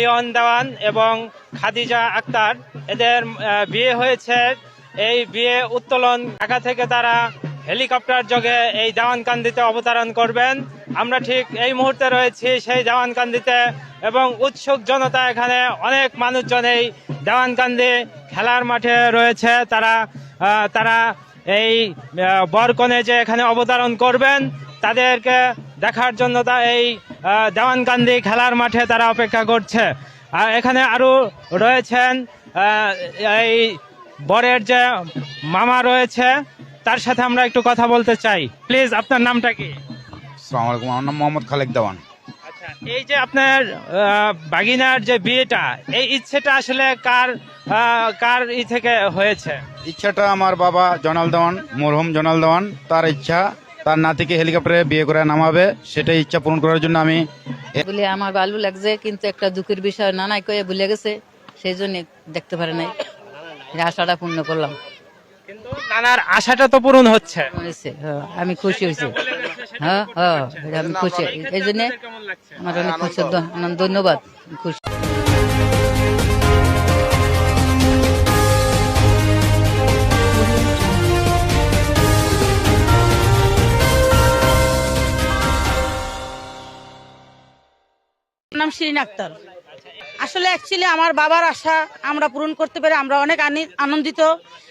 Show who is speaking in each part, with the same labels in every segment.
Speaker 1: Leone দেওয়ান এবং খাদিজা আক্তার, এদের বিয়ে হয়েছে। এই বিয়ে উত্তোলন ঢাকা থেকে তারা হেলিকপ্টার যোগে এই দেওয়ানকান্দিতে অবতরণ করবেন। আমরা ঠিক এই মুহূর্তে রয়েছি সেই দেওয়ানকান্দিতে এবং উৎসুক জনতা এখানে অনেক মানুষজন এই দেওয়ানকান্দি খেলার মাঠে রয়েছে। তারা তারা এই বরকনে যে এখানে অবতরণ করবেন, তাদেরকে দেখার জন্য তা এই দেওয়ানকান্দি খেলার মাঠে তারা অপেক্ষা করছে। আর এখানে আরও রয়েছেন এই বরের যে মামা রয়েছে তার সাথে আমরা একটু কথা বলতে চাই। প্লিজ আপনার নামটা কি?
Speaker 2: আলাইকুম আমার নাম মোহাম্মদ খালেক দেওয়ান।
Speaker 1: আচ্ছা এই যে আপনার বাগিনার যে বিয়েটা এই ইচ্ছেটা আসলে কার কার ই থেকে হয়েছে?
Speaker 2: ইচ্ছাটা আমার বাবা জনাল দেওয়ান মরহুম জনাল দেওয়ান তার ইচ্ছা তার নাতিকে হেলিকপ্টারে বিয়ে করে নামাবে সেটাই ইচ্ছা পূরণ করার জন্য আমি
Speaker 3: বলে আমার ভালো লাগছে কিন্তু একটা দুঃখের বিষয় নানাই কয়ে ভুলে গেছে সেই জন্য দেখতে পারে নাই। এই আশাটা পূর্ণ করলাম।
Speaker 1: কিন্তু নানার আশাটা তো পূরণ হচ্ছে।
Speaker 3: হ্যাঁ, আমি খুশি হয়েছি। হ্যাঁ হ্যাঁ আমি খুশি। এই জন্য আমার অনেক খুশি ধন্যবাদ খুশি।
Speaker 4: শিরিন আক্তার। আসলে অ্যাকচুয়ালি আমার বাবার আশা আমরা পূরণ করতে পেরে আমরা অনেক আনি- আনন্দিত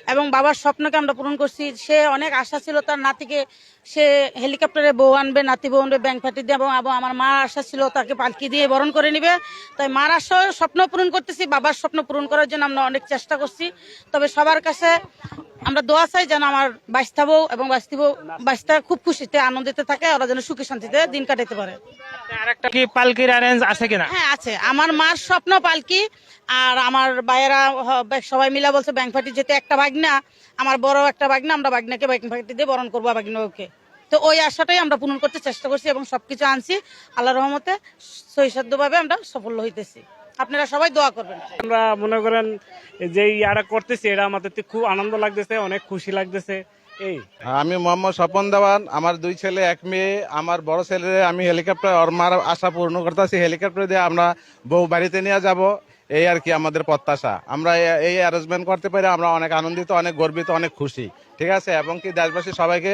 Speaker 4: এবং বাবার স্বপ্নকে আমরা পূরণ করছি। সে অনেক আশা ছিল তার নাতিকে। সে হেলিকপ্টারে বউ আনবে, নাতি বউ আনবে, ব্যাংক ফাটি দিয়ে এবং এবং আমার মার আশা ছিল তাকে পালকি দিয়ে বরণ করে নিবে। তাই মার আশা, স্বপ্ন পূরণ করতেছি, বাবার স্বপ্ন পূরণ করার জন্য আমরা অনেক চেষ্টা করছি। তবে সবার কাছে আমরা দোয়া চাই যেন আমার বাইস্তা বউ এবং বাইস্তি বউ বাইস্তা খুব খুশিতে আনন্দিত থাকে ওরা যেন সুখে শান্তিতে দিন কাটাতে পারে।
Speaker 1: আর একটা কি পালকির অ্যারেঞ্জ আছে কিনা?
Speaker 4: হ্যাঁ আছে। আমার মার স্বপ্ন পালকি আর আমার ভাইয়েরা সবাই মিলা বলছে ব্যাংক পার্টি যেতে একটা বাগনা আমার বড় একটা বাগনা আমরা বাগনাকে ব্যাংক পার্টি দিয়ে বরণ করব বাগনাকে তো ওই আশাটাই আমরা পূরণ করতে চেষ্টা করছি এবং সবকিছু আনছি আল্লাহ রহমতে সহিসাধ্যভাবে আমরা সফল হইতেছি। আপনারা সবাই দোয়া করবেন।
Speaker 5: আমরা মনে করেন যে ইয়ারা করতেছি এটা আমাদের খুব আনন্দ লাগতেছে, অনেক খুশি লাগতেছে।
Speaker 6: আমি মোহাম্মদ স্বপন দেওয়ান, আমার দুই ছেলে, এক মেয়ে, আমার বড় ছেলে, আমি হেলিকপ্টার মার আশা পূর্ণ করতেছি, হেলিকপ্টার দিয়ে আমরা বউ বাড়িতে নিয়ে যাব। এই আর কি আমাদের প্রত্যাশা। আমরা এই অ্যারেঞ্জমেন্ট করতে পারি আমরা অনেক আনন্দিত, অনেক গর্বিত, অনেক খুশি। ঠিক আছে? এবং কি দেশবাসী সবাইকে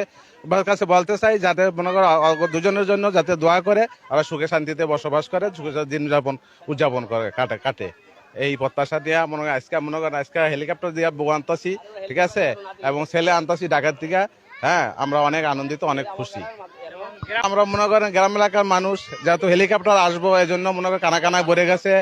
Speaker 6: কাছে বলতে চাই, যাতে মনে করো দুজনের জন্য যাতে দোয়া করে, ওরা সুখে শান্তিতে বসবাস করে, সুখে দিন যাপন উদযাপন করে, কাটে কাটে। এই প্রত্যাশা দিয়া মনে হয় আজকে মনে করেন, আজকে হেলিকপ্টার দিয়া বউ আনতাছি, ঠিক আছে? এবং ছেলে আনতাছি ঢাকার থেকে হ্যাঁ? আমরা অনেক আনন্দিত, অনেক খুশি। আমরা মনে করেন গ্রাম এলাকার মানুষ, যেহেতু হেলিকপ্টার আসব এই জন্য মনে করেন কানা কানা ভরে গেছে।